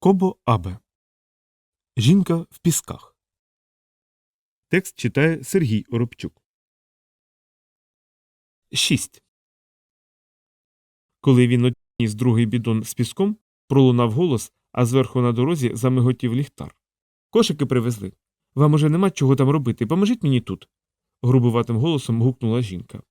Кобо Абе. Жінка в пісках. Текст читає Сергій Оробчук. 6. Коли він одніс другий бідон з піском, пролунав голос, а зверху на дорозі замиготів ліхтар. Кошики привезли. Вам уже нема чого там робити. Поможіть мені тут. грубуватим голосом гукнула жінка.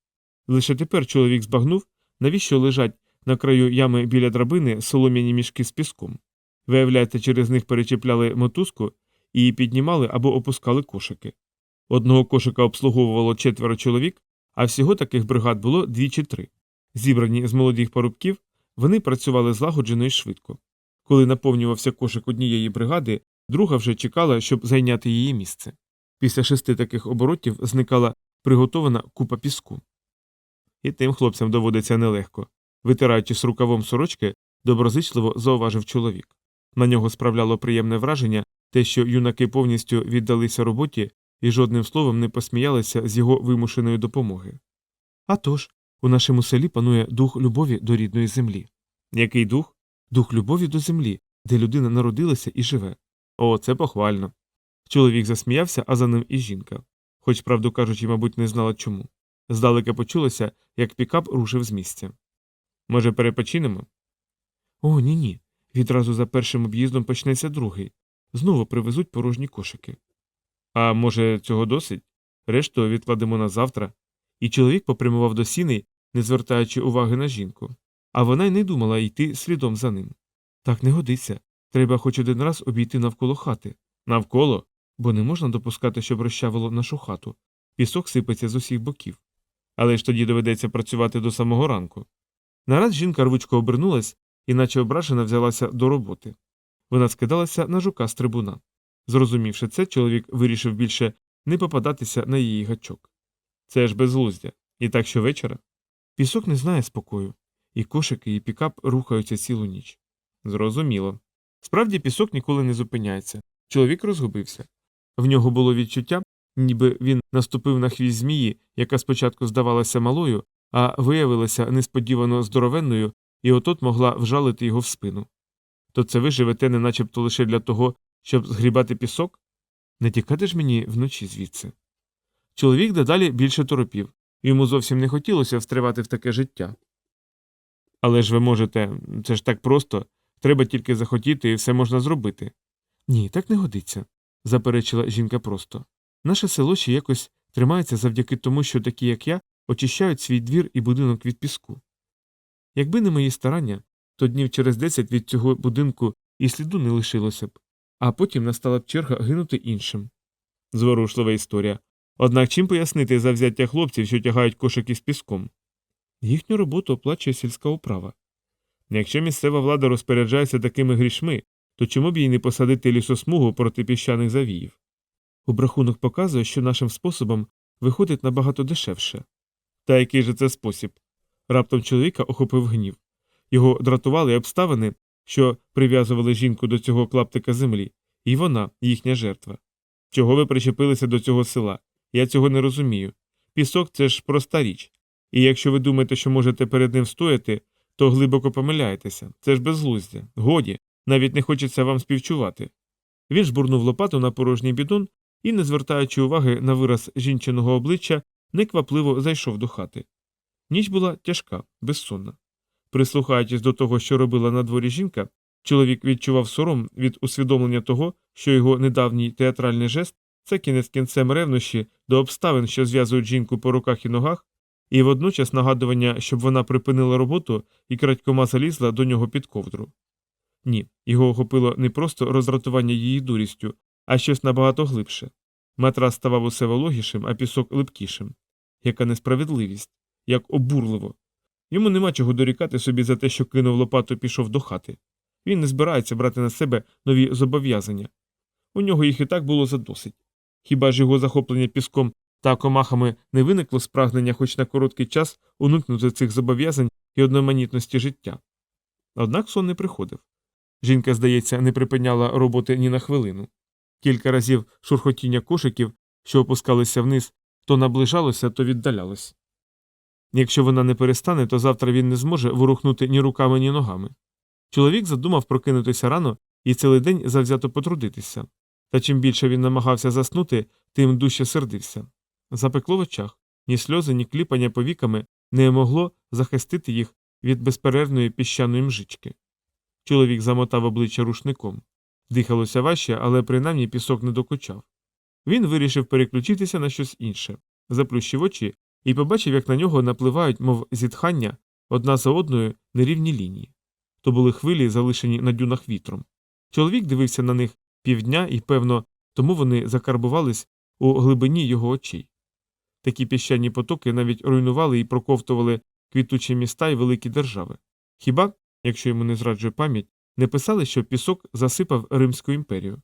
Лише тепер чоловік збагнув, навіщо лежать на краю ями біля драбини солом'яні мішки з піском. Виявляється, через них перечіпляли мотузку і піднімали або опускали кошики. Одного кошика обслуговувало четверо чоловік, а всього таких бригад було дві чи три. Зібрані з молодих парубків, вони працювали злагоджено і швидко. Коли наповнювався кошик однієї бригади, друга вже чекала, щоб зайняти її місце. Після шести таких оборотів зникала приготована купа піску. І тим хлопцям доводиться нелегко. Витираючись рукавом сорочки, доброзичливо зауважив чоловік. На нього справляло приємне враження те, що юнаки повністю віддалися роботі і жодним словом не посміялися з його вимушеної допомоги. А тож, у нашому селі панує дух любові до рідної землі. Який дух? Дух любові до землі, де людина народилася і живе. О, це похвально. Чоловік засміявся, а за ним і жінка. Хоч, правду кажучи, мабуть, не знала чому. Здалека почулося, як пікап рушив з місця. Може, перепочинемо? О, ні ні. Відразу за першим об'їздом почнеться другий. Знову привезуть порожні кошики. А може, цього досить? Решту відкладемо на завтра. І чоловік попрямував до сіней, не звертаючи уваги на жінку. А вона й не думала йти слідом за ним. Так не годиться. Треба хоч один раз обійти навколо хати. Навколо? Бо не можна допускати, щоб розчавило нашу хату. Пісок сипеться з усіх боків. Але ж тоді доведеться працювати до самого ранку. Нараз жінка рвучко обернулась і, наче ображена, взялася до роботи. Вона скидалася на жука з трибуна. Зрозумівши це, чоловік вирішив більше не попадатися на її гачок. Це ж безглуздя. І так щовечора. Пісок не знає спокою, і кошики, і пікап рухаються цілу ніч. Зрозуміло. Справді пісок ніколи не зупиняється. Чоловік розгубився. В нього було відчуття, ніби він наступив на хвіст змії, яка спочатку здавалася малою, а виявилася несподівано здоровенною і отот могла вжалити його в спину. То це ви живете не начебто лише для того, щоб згрібати пісок? Не тікати ж мені вночі звідси. Чоловік дедалі більше торопів, йому зовсім не хотілося встривати в таке життя. Але ж ви можете, це ж так просто, треба тільки захотіти і все можна зробити. Ні, так не годиться, заперечила жінка просто. Наше село ще якось тримається завдяки тому, що такі, як я, очищають свій двір і будинок від піску. Якби не мої старання, то днів через десять від цього будинку і сліду не лишилося б, а потім настала б черга гинути іншим. Зворушлива історія. Однак чим пояснити завзяття хлопців, що тягають кошики з піском? Їхню роботу оплачує сільська управа. Якщо місцева влада розпоряджається такими грішми, то чому б їй не посадити лісосмугу проти піщаних завіїв? Обрахунок показує, що нашим способом виходить набагато дешевше. Та який же це спосіб? Раптом чоловіка охопив гнів. Його дратували обставини, що прив'язували жінку до цього клаптика землі, і вона, їхня жертва. Чого ви причепилися до цього села? Я цього не розумію. Пісок це ж проста річ. І якщо ви думаєте, що можете перед ним стояти, то глибоко помиляєтеся. Це ж безглуздя. Годі, навіть не хочеться вам співчувати. Він жбурнув лопату на порожній бідон і, не звертаючи уваги на вираз жінчиного обличчя, неквапливо зайшов до хати. Ніч була тяжка, безсонна. Прислухаючись до того, що робила на дворі жінка, чоловік відчував сором від усвідомлення того, що його недавній театральний жест це кінець кінцем ревнощі до обставин, що зв'язують жінку по руках і ногах, і водночас нагадування, щоб вона припинила роботу і крадькома залізла до нього під ковдру. Ні, його охопило не просто роздратування її дурістю, а щось набагато глибше. Матрас ставав усе вологішим, а пісок липкішим. Яка несправедливість, як обурливо. Йому нема чого дорікати собі за те, що кинув лопату і пішов до хати. Він не збирається брати на себе нові зобов'язання. У нього їх і так було задосить. Хіба ж його захоплення піском та комахами не виникло з прагнення хоч на короткий час уникнути цих зобов'язань і одноманітності життя? Однак сон не приходив. Жінка, здається, не припиняла роботи ні на хвилину. Кілька разів шурхотіння кошиків, що опускалися вниз, то наближалося, то віддалялось. Якщо вона не перестане, то завтра він не зможе ворухнути ні руками, ні ногами. Чоловік задумав прокинутися рано і цілий день завзято потрудитися. Та чим більше він намагався заснути, тим дужче сердився. Запекло в очах, ні сльози, ні кліпання повіками не могло захистити їх від безперервної піщаної мжички. Чоловік замотав обличчя рушником. Дихалося важче, але принаймні пісок не докучав. Він вирішив переключитися на щось інше, заплющив очі і побачив, як на нього напливають, мов зітхання, одна за одною нерівні лінії. То були хвилі, залишені на дюнах вітром. Чоловік дивився на них півдня і, певно, тому вони закарбувались у глибині його очей. Такі піщані потоки навіть руйнували і проковтували квітучі міста і великі держави. Хіба, якщо йому не зраджує пам'ять, не писали, що пісок засипав Римську імперію,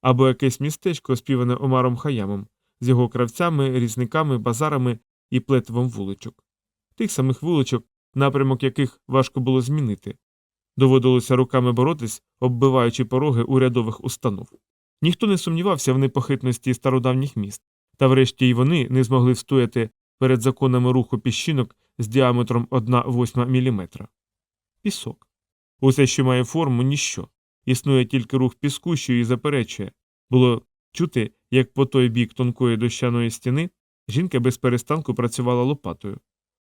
або якесь містечко, співане Омаром Хаямом, з його кравцями, різниками, базарами і плетивом вуличок. Тих самих вуличок, напрямок яких важко було змінити. Доводилося руками боротись, оббиваючи пороги урядових установ. Ніхто не сумнівався в непохитності стародавніх міст, та врешті й вони не змогли встояти перед законами руху піщинок з діаметром 1,8 мм. Пісок. Усе, що має форму, ніщо. Існує тільки рух піску, що її заперечує. Було чути, як по той бік тонкої дощаної стіни жінка без перестанку працювала лопатою.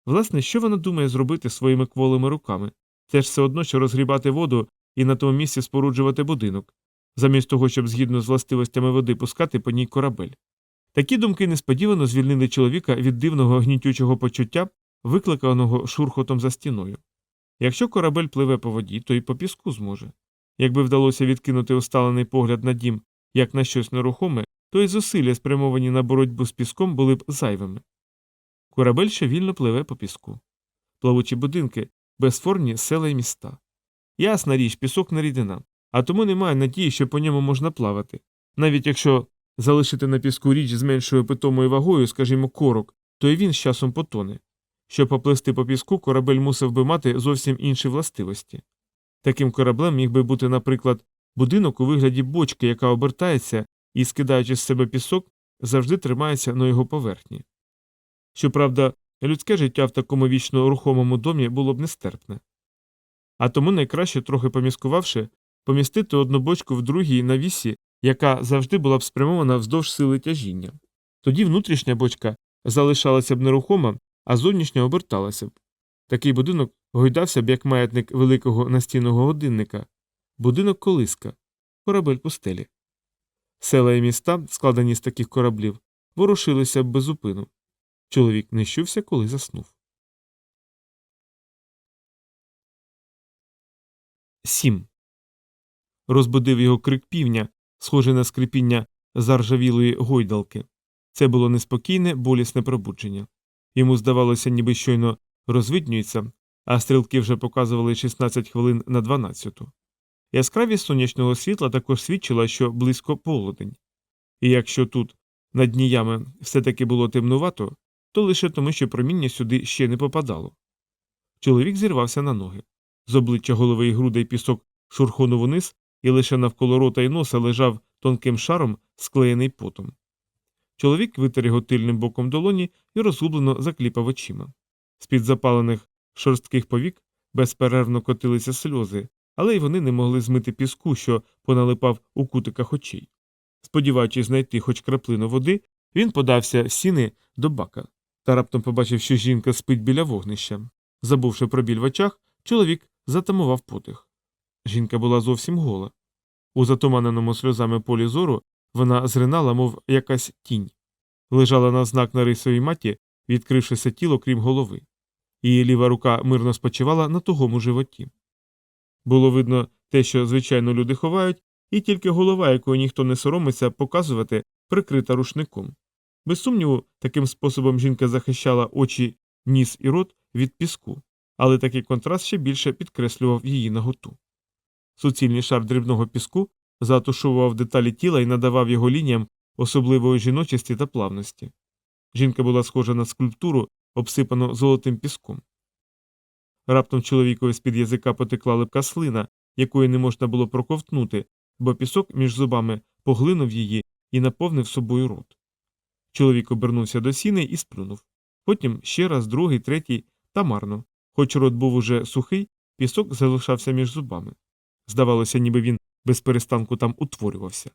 Власне, що вона думає зробити своїми кволими руками? Це ж все одно, що розгрібати воду і на тому місці споруджувати будинок, замість того, щоб згідно з властивостями води пускати по ній корабель. Такі думки несподівано звільнили чоловіка від дивного гнітючого почуття, викликаного шурхотом за стіною. Якщо корабель пливе по воді, то й по піску зможе. Якби вдалося відкинути усталений погляд на дім як на щось нерухоме, то й зусилля, спрямовані на боротьбу з піском, були б зайвими. Корабель ще вільно пливе по піску. Плавучі будинки, безформні села й міста. Ясна річ, пісок не рідина, а тому немає надії, що по ньому можна плавати. Навіть якщо залишити на піску річ з меншою питомою вагою, скажімо, корок, то й він з часом потоне. Щоб поплисти по піску, корабель мусив би мати зовсім інші властивості. Таким кораблем міг би бути, наприклад, будинок у вигляді бочки, яка обертається і, скидаючи з себе пісок, завжди тримається на його поверхні. Щоправда, людське життя в такому вічно рухомому домі було б нестерпне. А тому найкраще, трохи поміскувавши, помістити одну бочку в другій навісі, яка завжди була б спрямована вздовж сили тяжіння. Тоді внутрішня бочка залишалася б нерухома, а зовнішня оберталася б. Такий будинок гойдався б як маятник великого настінного годинника, будинок колиска, корабель пустелі. Села і міста, складені з таких кораблів, ворушилися без зупину. Чоловік не щувся, коли заснув. 7. Розбудив його крик півня, схожий на скрипіння заржавілої гойдалки. Це було неспокійне, болісне пробудження. Йому здавалося, ніби щойно розвиднюється, а стрілки вже показували 16 хвилин на 12. Яскравість сонячного світла також свідчила, що близько полудень. І якщо тут, над дніями, все таки було темнувато, то лише тому, що проміння сюди ще не попадало. Чоловік зірвався на ноги. З обличчя голови і грудей пісок шурхонув униз, і лише навколо рота й носа лежав тонким шаром, склеєний потом. Чоловік витер його тильним боком долоні і розгублено закліпав очима. З під запалених шорстких повік безперервно котилися сльози, але й вони не могли змити піску, що поналипав у кутиках очей. Сподіваючись знайти хоч краплину води, він подався в сіни до бака та раптом побачив, що жінка спить біля вогнища. Забувши про біль в очах, чоловік затамував подих. Жінка була зовсім гола. У затуманеному сльозами полі зору вона зринала, мов якась тінь, лежала на знак на рисовій маті, відкрившися тіло, крім голови. Її ліва рука мирно спочивала на тугому животі. Було видно те, що звичайно люди ховають, і тільки голова, якої ніхто не соромиться показувати, прикрита рушником. Без сумніву, таким способом жінка захищала очі, ніс і рот від піску, але такий контраст ще більше підкреслював її наготу. Суцільний шар дрібного піску затушував деталі тіла і надавав його лініям особливої жіночості та плавності. Жінка була схожа на скульптуру, обсипану золотим піском. Раптом чоловікові з під язика потекла липка слина, якої не можна було проковтнути, бо пісок між зубами поглинув її і наповнив собою рот. Чоловік обернувся до сіни і сплюнув. Потім ще раз, другий, третій та марно. Хоч рот був уже сухий, пісок залишався між зубами. Здавалося, ніби він без перестанку там утворювався.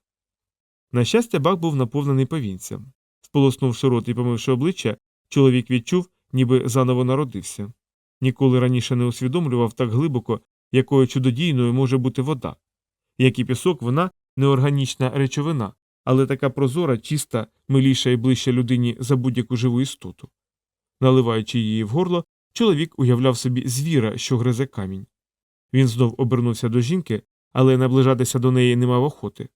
На щастя, бак був наповнений повінцям. Сполоснувши рот і помивши обличчя, чоловік відчув, ніби заново народився. Ніколи раніше не усвідомлював так глибоко, якою чудодійною може бути вода. Як і пісок, вона неорганічна речовина, але така прозора, чиста, миліша і ближча людині за будь-яку живу істоту. Наливаючи її в горло, чоловік уявляв собі звіра, що гризе камінь. Він знов обернувся до жінки, але наближатися до неї не мав охоти.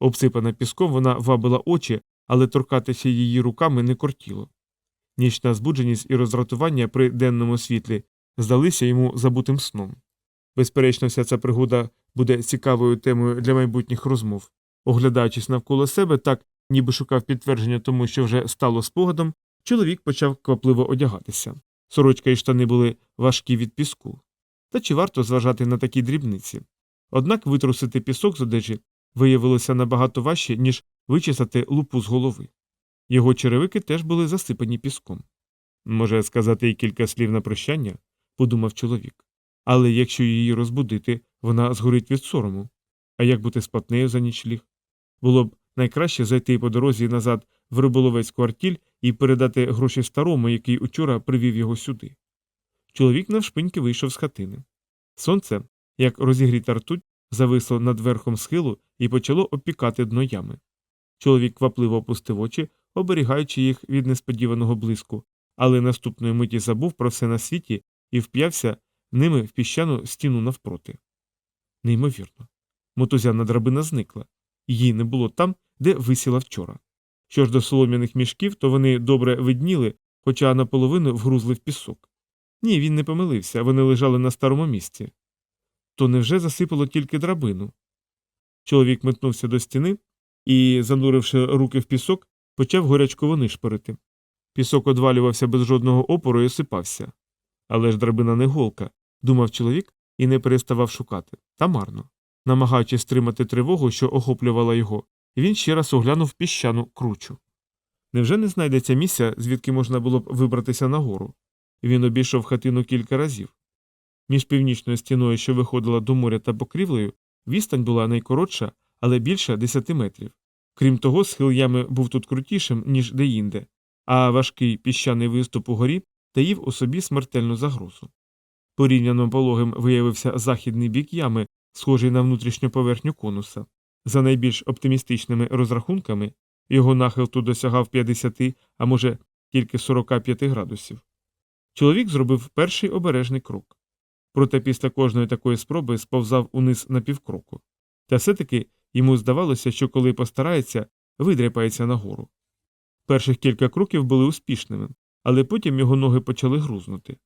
Обсипана піском, вона вабила очі, але торкатися її руками не кортіло. Нічна збудженість і роздратування при денному світлі здалися йому забутим сном. Безперечно, вся ця пригода буде цікавою темою для майбутніх розмов. Оглядаючись навколо себе, так ніби шукав підтвердження тому, що вже стало спогадом, чоловік почав квапливо одягатися. Сорочка і штани були важкі від піску. Та чи варто зважати на такі дрібниці? Однак витрусити пісок з одежі виявилося набагато важче, ніж вичесати лупу з голови. Його черевики теж були засипані піском. Може сказати й кілька слів на прощання, подумав чоловік. Але якщо її розбудити, вона згорить від сорому. А як бути з платнею за нічліг? Було б найкраще зайти по дорозі назад в риболовецьку артіль і передати гроші старому, який учора привів його сюди. Чоловік навшпиньки вийшов з хатини. Сонце, як розігріта ртуть, зависло над верхом схилу і почало обпікати дно ями. Чоловік квапливо опустив очі, оберігаючи їх від несподіваного блиску, але наступної миті забув про все на світі і вп'явся ними в піщану стіну навпроти. Неймовірно. Мотузяна драбина зникла. Її не було там, де висіла вчора. Що ж до солом'яних мішків, то вони добре видніли, хоча наполовину вгрузли в пісок. Ні, він не помилився, вони лежали на старому місці. То невже засипало тільки драбину? Чоловік метнувся до стіни і, зануривши руки в пісок, почав горячково нишпорити. Пісок одвалювався без жодного опору і осипався. Але ж драбина не голка, думав чоловік і не переставав шукати. Та марно. Намагаючись стримати тривогу, що охоплювала його, він ще раз оглянув піщану кручу. Невже не знайдеться місця, звідки можна було б вибратися нагору? Він обійшов хатину кілька разів. Між північною стіною, що виходила до моря та покрівлею, відстань була найкоротша, але більше десяти метрів. Крім того, схил ями був тут крутішим, ніж деінде, а важкий піщаний виступ угорі таїв у собі смертельну загрозу. Порівняно пологим виявився західний бік ями, схожий на внутрішню поверхню конуса. За найбільш оптимістичними розрахунками, його нахил тут досягав 50, а може тільки 45 градусів. Чоловік зробив перший обережний крок. Проте після кожної такої спроби сповзав униз на півкроку. Та все-таки йому здавалося, що коли постарається, видряпається нагору. Перших кілька кроків були успішними, але потім його ноги почали грузнути.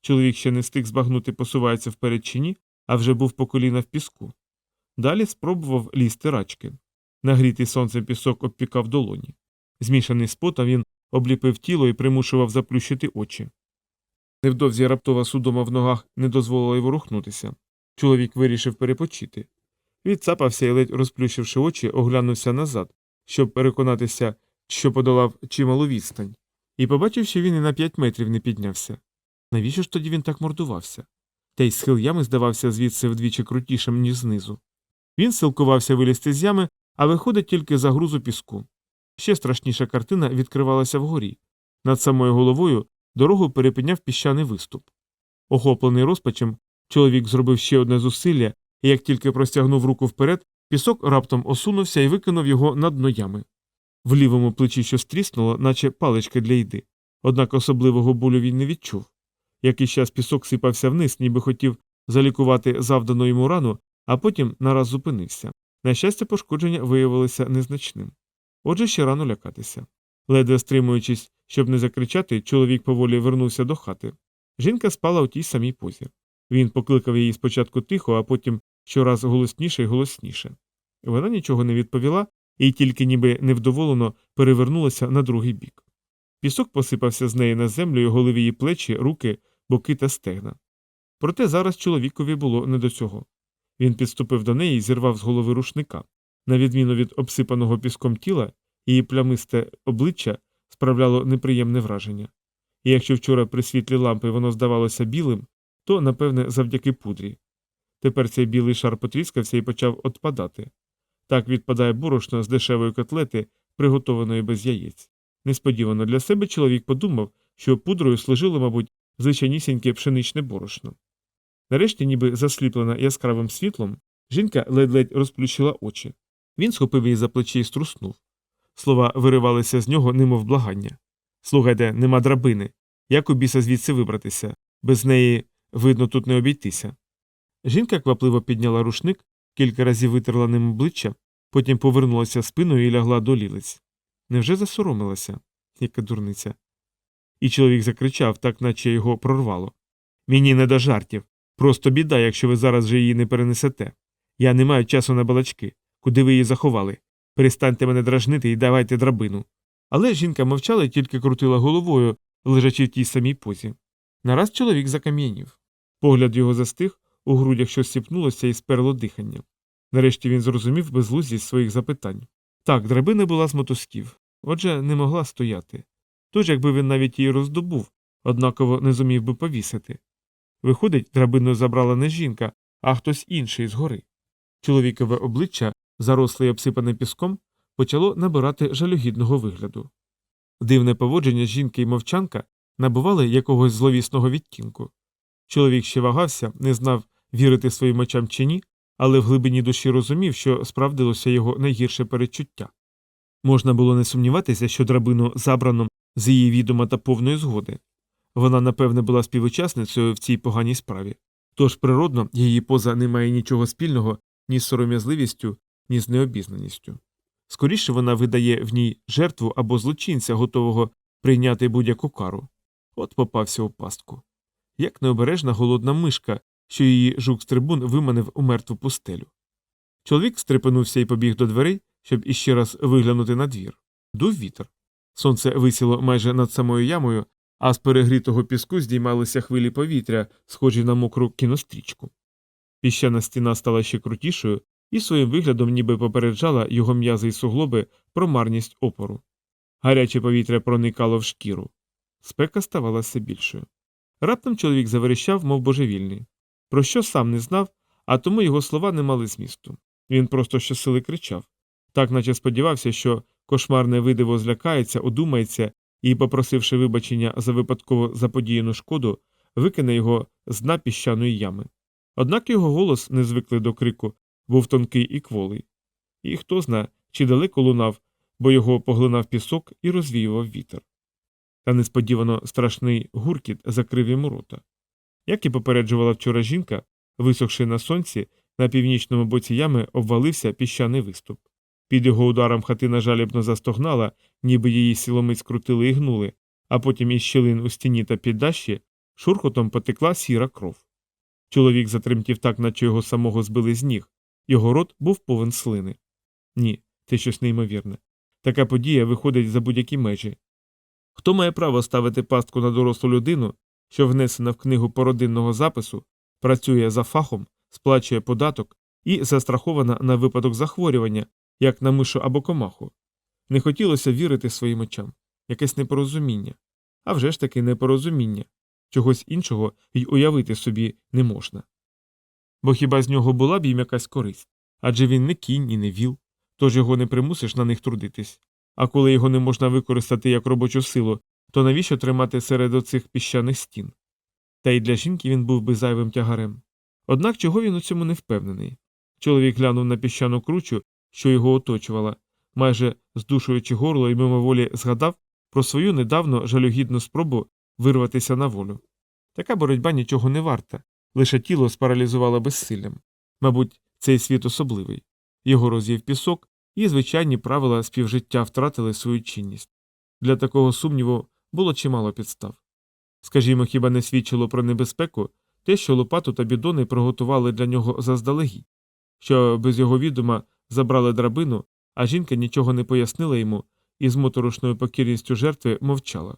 Чоловік ще не встиг збагнути, посувається вперед чи ні, а вже був по коліна в піску. Далі спробував лізти рачки. Нагрітий сонцем пісок обпікав долоні. Змішаний з потом він обліпив тіло і примушував заплющити очі. Невдовзі раптова судома в ногах не дозволила й ворухнутися. Чоловік вирішив перепочити. Відцапався і, ледь розплющивши очі, оглянувся назад, щоб переконатися, що подолав чималу відстань, і побачив, що він і на п'ять метрів не піднявся. Навіщо ж тоді він так мордувався? Та й схил ями здавався звідси вдвічі крутішим, ніж знизу. Він силкувався вилізти з ями, а виходить тільки за грузу піску. Ще страшніша картина відкривалася вгорі. Над самою головою дорогу перепиняв піщаний виступ. Охоплений розпачем, чоловік зробив ще одне зусилля, і як тільки простягнув руку вперед, пісок раптом осунувся і викинув його на дно ями. В лівому плечі щось тріснуло, наче паличка для їди. Однак особливого болю він не відчув. Якийсь час пісок сипався вниз, ніби хотів залікувати завдану йому рану, а потім нараз зупинився. На щастя, пошкодження виявилося незначним. Отже, ще рано лякатися. Ледве стримуючись, щоб не закричати, чоловік поволі вернувся до хати. Жінка спала у тій самій позі. Він покликав її спочатку тихо, а потім щораз голосніше і голосніше. Вона нічого не відповіла і тільки ніби невдоволено перевернулася на другий бік. Пісок посипався з неї на землю і голив її плечі, руки, боки та стегна. Проте зараз чоловікові було не до цього. Він підступив до неї і зірвав з голови рушника. На відміну від обсипаного піском тіла, її плямисте обличчя справляло неприємне враження. І якщо вчора при світлі лампи воно здавалося білим, то, напевне, завдяки пудрі. Тепер цей білий шар потріскався і почав отпадати. Так відпадає борошно з дешевої котлети, приготованої без яєць. Несподівано для себе чоловік подумав, що пудрою служило, мабуть, звичайнісіньке пшеничне борошно. Нарешті, ніби засліплена яскравим світлом, жінка ледь-ледь розплющила очі. Він схопив її за плечі і струснув. Слова виривалися з нього, немов благання. Слухайте, нема драбини. Як у біса звідси вибратися? Без неї, видно, тут не обійтися. Жінка квапливо підняла рушник, кілька разів витерла ним обличчя, потім повернулася спиною і лягла до лілиць. Невже засоромилася? Яка дурниця. І чоловік закричав, так наче його прорвало. Мені не до жартів. Просто біда, якщо ви зараз же її не перенесете. Я не маю часу на балачки. Куди ви її заховали? Перестаньте мене дражнити і давайте драбину. Але жінка мовчала і тільки крутила головою, лежачи в тій самій позі. Нараз чоловік закам'янів. Погляд його застиг, у грудях щось сіпнулося і сперло дихання. Нарешті він зрозумів безлузість своїх запитань. Так, драбина була з мотузків, отже, не могла стояти. Тож, якби він навіть її роздобув, однаково не зумів би повісити. Виходить, драбину забрала не жінка, а хтось інший згори. Чоловікове обличчя, заросле й обсипане піском, почало набирати жалюгідного вигляду. Дивне поводження жінки й мовчанка набували якогось зловісного відтінку. Чоловік ще вагався, не знав, вірити своїм очам чи ні, але в глибині душі розумів, що справдилося його найгірше передчуття. Можна було не сумніватися, що драбину забрано з її відома та повної згоди. Вона, напевне, була співучасницею в цій поганій справі. Тож природно її поза не має нічого спільного ні з сором'язливістю, ні з необізнаністю. Скоріше вона видає в ній жертву або злочинця, готового прийняти будь-яку кару. От попався у пастку. Як необережна голодна мишка, що її жук з трибун виманив у мертву пустелю. Чоловік стрепенувся і побіг до дверей, щоб іще раз виглянути на двір. Дув вітер. Сонце висіло майже над самою ямою, а з перегрітого піску здіймалися хвилі повітря, схожі на мокру кінострічку. Піщана стіна стала ще крутішою і своїм виглядом ніби попереджала його м'язи й суглоби про марність опору. Гаряче повітря проникало в шкіру. Спека ставала все більшою. Раптом чоловік заверещав, мов божевільний. Про що сам не знав, а тому його слова не мали змісту. Він просто щосили кричав, так наче сподівався, що кошмарне видиво злякається, одумається і, попросивши вибачення за випадково заподіяну шкоду, викине його з дна піщаної ями. Однак його голос, незвиклий до крику, був тонкий і кволий. І хто зна, чи далеко лунав, бо його поглинав пісок і розвіював вітер. Та несподівано страшний гуркіт закрив йому рота. Як і попереджувала вчора жінка, висохши на сонці, на північному боці ями обвалився піщаний виступ. Під його ударом хатина жалібно застогнала, ніби її сіломиць скрутили і гнули, а потім із щілин у стіні та піддащі шурхотом потекла сіра кров. Чоловік затремтів так, наче його самого збили з ніг, його рот був повен слини. Ні, це щось неймовірне. Така подія виходить за будь-які межі. Хто має право ставити пастку на дорослу людину, що внесена в книгу породинного запису, працює за фахом, сплачує податок і застрахована на випадок захворювання, як на мишу або комаху? Не хотілося вірити своїм очам, якесь непорозуміння. А вже ж таки непорозуміння, чогось іншого й уявити собі не можна. Бо хіба з нього була б їм якась користь? Адже він не кінь і не віл, тож його не примусиш на них трудитись. А коли його не можна використати як робочу силу, то навіщо тримати серед оцих піщаних стін? Та й для жінки він був би зайвим тягарем. Однак чого він у цьому не впевнений? Чоловік глянув на піщану кручу, що його оточувала, майже здушуючи горло і мимоволі згадав про свою недавно жалюгідну спробу вирватися на волю. Така боротьба нічого не варта, лише тіло спаралізувало безсиллям. Мабуть, цей світ особливий. Його роз'їв пісок, і звичайні правила співжиття втратили свою чинність. Для такого сумніву було чимало підстав. Скажімо, хіба не свідчило про небезпеку те, що лопату та бідони приготували для нього заздалегідь, що без його відома забрали драбину, а жінка нічого не пояснила йому і з моторошною покірністю жертви мовчала.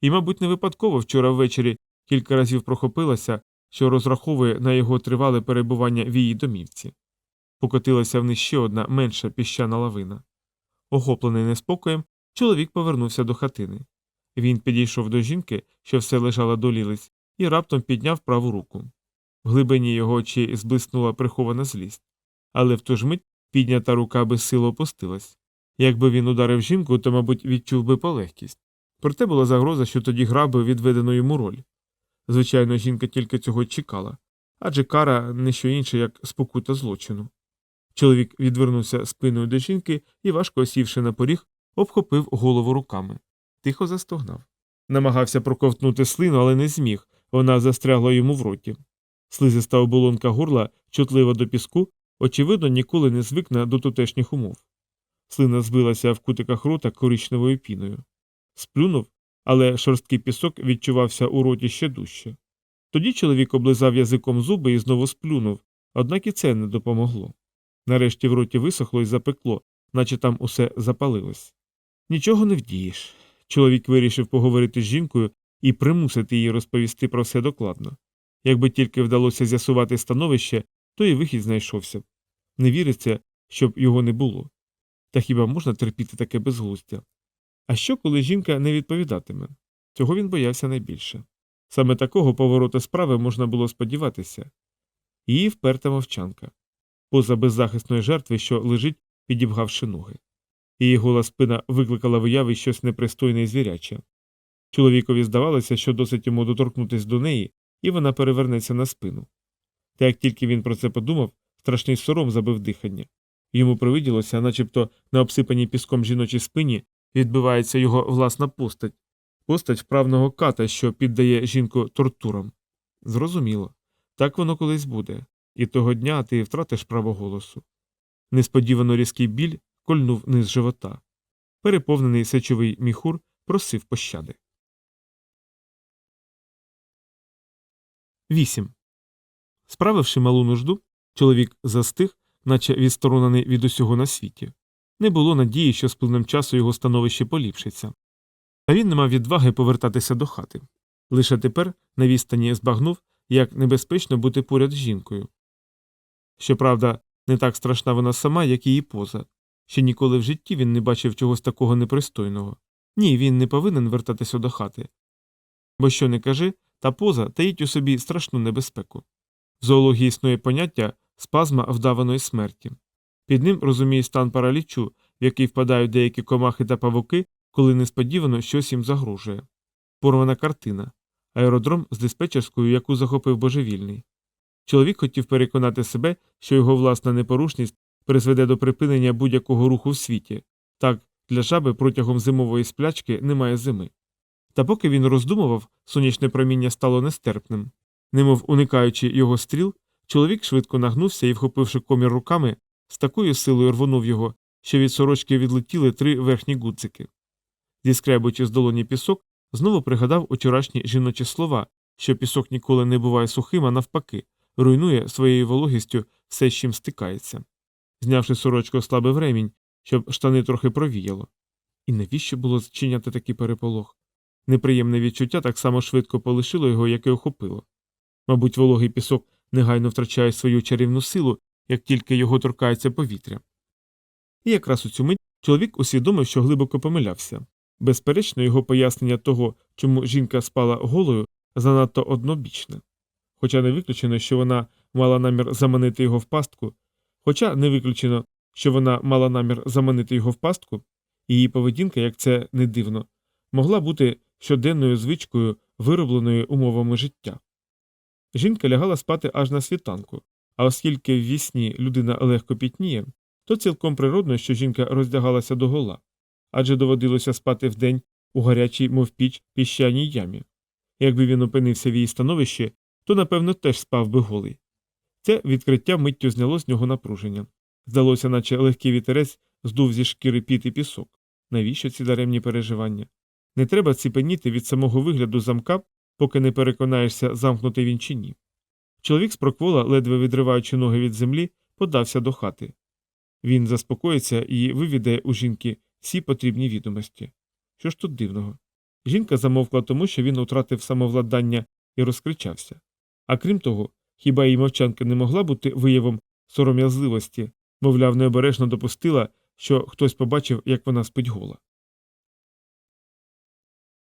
І, мабуть, не випадково вчора ввечері кілька разів прохопилася, що розраховує на його тривале перебування в її домівці. Покотилася вниз ще одна менша піщана лавина. Охоплений неспокоєм, чоловік повернувся до хатини. Він підійшов до жінки, що все лежала до лілиць, і раптом підняв праву руку. В глибині його очей зблиснула прихована злість, але в ту ж мить піднята рука безсило опустилась. Якби він ударив жінку, то, мабуть, відчув би полегкість. Проте була загроза, що тоді грав би відведену йому роль. Звичайно, жінка тільки цього чекала, адже кара не що інше, як спокута злочину. Чоловік відвернувся спиною до жінки і, важко сівши на поріг, обхопив голову руками. Тихо застогнав. Намагався проковтнути слину, але не зміг, вона застрягла йому в роті. Слизиста оболонка горла, чутлива до піску, очевидно, ніколи не звикне до тутешніх умов. Слина збилася в кутиках рота коричневою піною. Сплюнув, але шорсткий пісок відчувався у роті ще дужче. Тоді чоловік облизав язиком зуби і знову сплюнув, однак і це не допомогло. Нарешті в роті висохло і запекло, наче там усе запалилось. Нічого не вдієш. Чоловік вирішив поговорити з жінкою і примусити її розповісти про все докладно. Якби тільки вдалося з'ясувати становище, то і вихід знайшовся. Не віриться, щоб його не було. Та хіба можна терпіти таке безглуздя? А що, коли жінка не відповідатиме? Цього він боявся найбільше. Саме такого поворота справи можна було сподіватися. Її вперта мовчанка, поза беззахисної жертви, що лежить, підібгавши ноги. Її гола спина викликала в уяві щось непристойне і звіряче. Чоловікові здавалося, що досить йому доторкнутися до неї, і вона перевернеться на спину. Та як тільки він про це подумав, страшний сором забив дихання. Йому привиділося, начебто на обсипаній піском жіночій спині відбивається його власна постать, постать вправного ката, що піддає жінку тортурам. Зрозуміло, так воно колись буде, і того дня ти втратиш право голосу. Несподівано різкий біль кольнув низ живота. Переповнений сечовий міхур просив пощади. 8. Справивши малу нужду, чоловік застиг, наче відсторонений від усього на світі. Не було надії, що з плином часу його становище поліпшиться. Та він не мав відваги повертатися до хати. Лише тепер на відстані збагнув, як небезпечно бути поряд з жінкою. Щоправда, не так страшна вона сама, як її поза. Ще ніколи в житті він не бачив чогось такого непристойного. Ні, він не повинен вертатися до хати. Бо що не кажи, та поза таїть у собі страшну небезпеку. В зоології існує поняття спазма вдаваної смерті. Під ним розуміє стан паралічу, в який впадають деякі комахи та павуки, коли несподівано щось їм загрожує. Порвана картина, аеродром з диспетчерською, яку захопив божевільний. Чоловік хотів переконати себе, що його власна непорушність призведе до припинення будь-якого руху в світі. Так, для жаби протягом зимової сплячки немає зими. Та поки він роздумував, сонячне проміння стало нестерпним. Немов уникаючи його стріл, чоловік швидко нагнувся і, вхопивши комір руками, з такою силою рвонув його, що від сорочки відлетіли три верхні гудзики. Зіскребуючи з долоні пісок, знову пригадав учорашні жіночі слова, що пісок ніколи не буває сухим, а навпаки, руйнує своєю вологістю все, з чим стикається. Знявши сорочку, ослабив ремінь, щоб штани трохи провіяло. І навіщо було зчиняти такий переполох? Неприємне відчуття так само швидко полишило його, як і охопило. Мабуть, вологий пісок негайно втрачає свою чарівну силу, як тільки його торкається повітря. І якраз у цю мить чоловік усвідомив, що глибоко помилявся. Безперечно, його пояснення того, чому жінка спала голою, занадто однобічне. Хоча не виключено, що вона мала намір заманити його в пастку, хоча не виключено, що вона мала намір заманити його в пастку, її поведінка, як це не дивно, могла бути щоденною звичкою, виробленою умовами життя. Жінка лягала спати аж на світанку, а оскільки в вісні людина легко пітніє, то цілком природно, що жінка роздягалася догола, адже доводилося спати вдень у гарячій, мов піч, піщаній ямі. Якби він опинився в її становищі, то, напевно, теж спав би голий. Це відкриття миттю зняло з нього напруження. Здалося, наче легкий вітерець здув зі шкіри піт і пісок. Навіщо ці даремні переживання? Не треба ціпеніти від самого вигляду замка, поки не переконаєшся, замкнутий він чи ні. Чоловік з проквола, ледве відриваючи ноги від землі, подався до хати. Він заспокоїться і вивідає у жінки всі потрібні відомості. Що ж тут дивного? Жінка замовкла тому, що він втратив самовладання і розкричався. А крім того, хіба її мовчанка не могла бути виявом сором'язливості, мовляв, необережно допустила, що хтось побачив, як вона спить гола.